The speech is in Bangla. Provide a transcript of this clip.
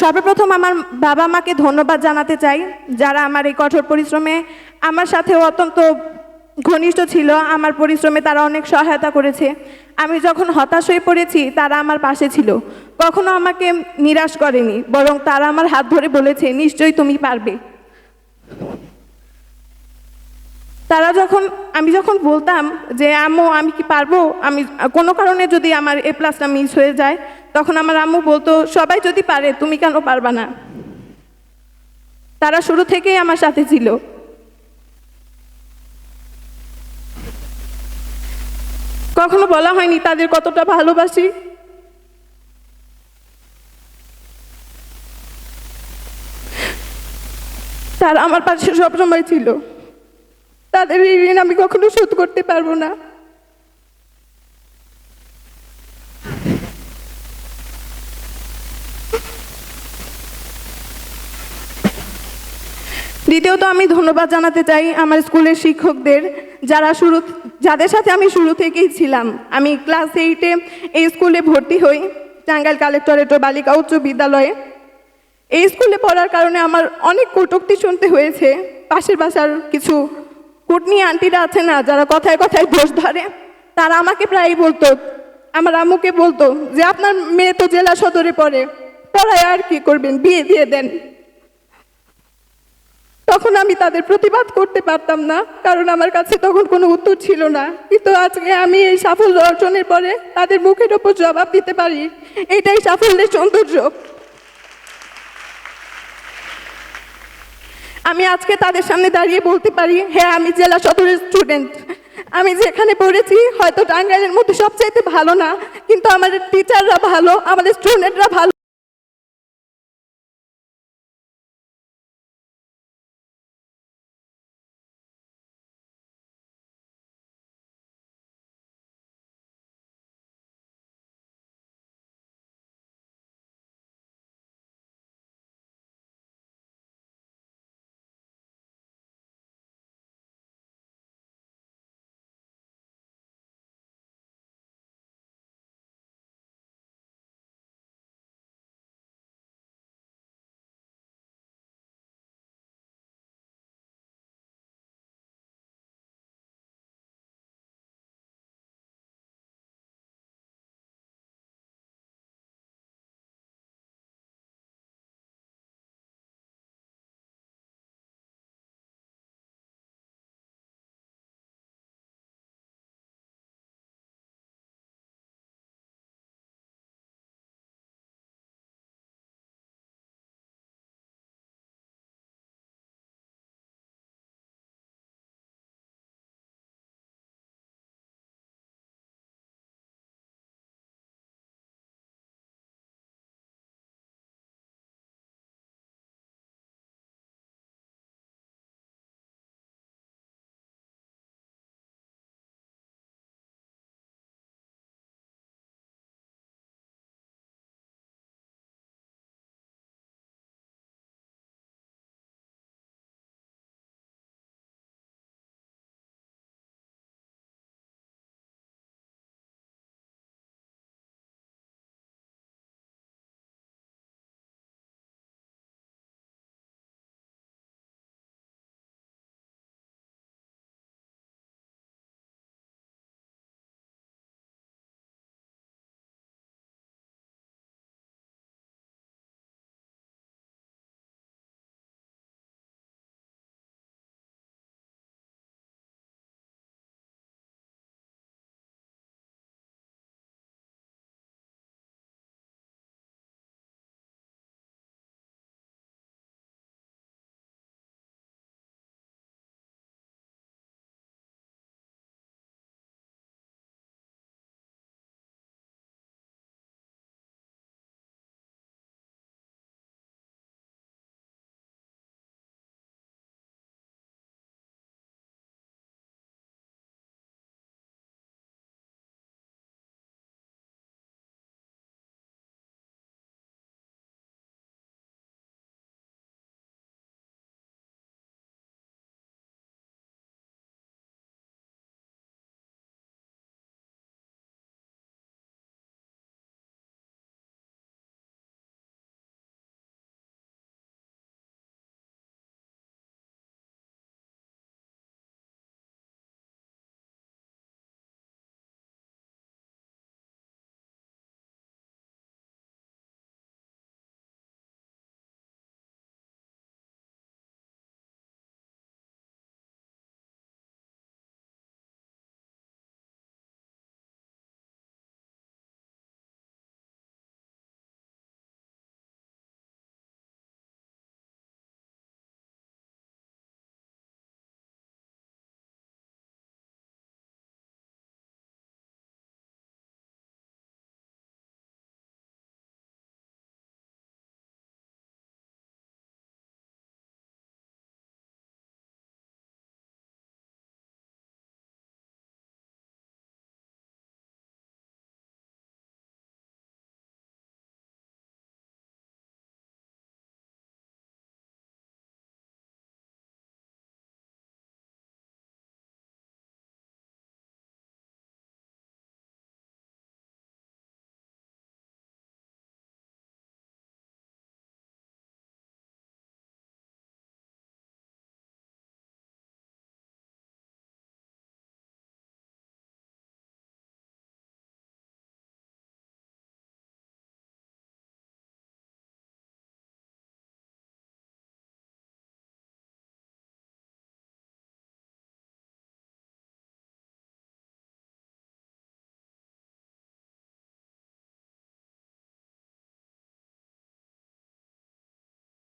সর্বপ্রথম আমার বাবা মাকে ধন্যবাদ জানাতে চাই, যারা আমার এই কঠোর পরিশ্রমে আমার সাথে অত্যন্ত ঘনিষ্ঠ ছিল, আমার পরিশ্রমে তারা অনেক সহায়তা করেছে। আমি যখন হতাশ হয়ে পড়েছি, তারা আমার পাশে ছিল। কখনো আমাকে নিরাশ করেনি, বরং তারা আমার হাত ধরে বলেছে, নিশ্চয়ই তুমি পারবে। তারা যখন, আমি যখন বলতাম যে, আম্মু, আমি কি পারব? আমি, কোনো কারণে যদি আমার এ প্লাসটা মিস হয়ে যায়, তখন আমার আম্মু বলতো, সবাই যদি পারে, তুমি কেন পারবা না? তারা শুরু থেকেই আমার সাথে ছিল। কখনো বলা হয়নি তাদের কতটা ভালোবাসি। তারা আমার পাশে সবসময় ছিল। তাদের এই ঋণ আমি কখনো শোধ করতে পারব না। দ্বিতীয়ত আমি ধন্যবাদ জানাতে চাই আমার স্কুলের শিক্ষকদের, যারা শুরু, যাদের সাথে আমি শুরু থেকেই ছিলাম। আমি ক্লাস এইটে এই স্কুলে ভর্তি হই, টাঙ্গাইল কালেক্টরেট বালিকা উচ্চ বিদ্যালয়ে। এই স্কুলে পড়ার কারণে আমার অনেক কটুক্তি শুনতে হয়েছে, পাশের বাসার কিছু কুটনি আন্টিরা আছে না, যারা কথায় কথায় দোষ ধরে, তারা আমাকে প্রায়ই বলতো, আমার আম্মুকে বলতো যে আপনার মেয়ে তো জেলা সদরে পড়ে, পড়ায় আর কি করবেন, বিয়ে দিয়ে দেন। তখন আমি তাদের প্রতিবাদ করতে পারতাম না, কারণ আমার কাছে তখন কোনো উত্তর ছিল না। কিন্তু আজকে আমি এই সাফল্য অর্জনের পরে তাদের মুখের ওপর জবাব দিতে পারি, এটাই সাফল্যের সৌন্দর্য। আমি আজকে তাদের সামনে দাঁড়িয়ে বলতে পারি হ্যাঁ আমি জেলা সদরের স্টুডেন্ট আমি যেখানে পড়েছি, হয়তো টাঙ্গাইলের মধ্যে সবচাইতে ভালো না, কিন্তু আমাদের টিচাররা ভালো, আমাদের স্টুডেন্টরা ভালো।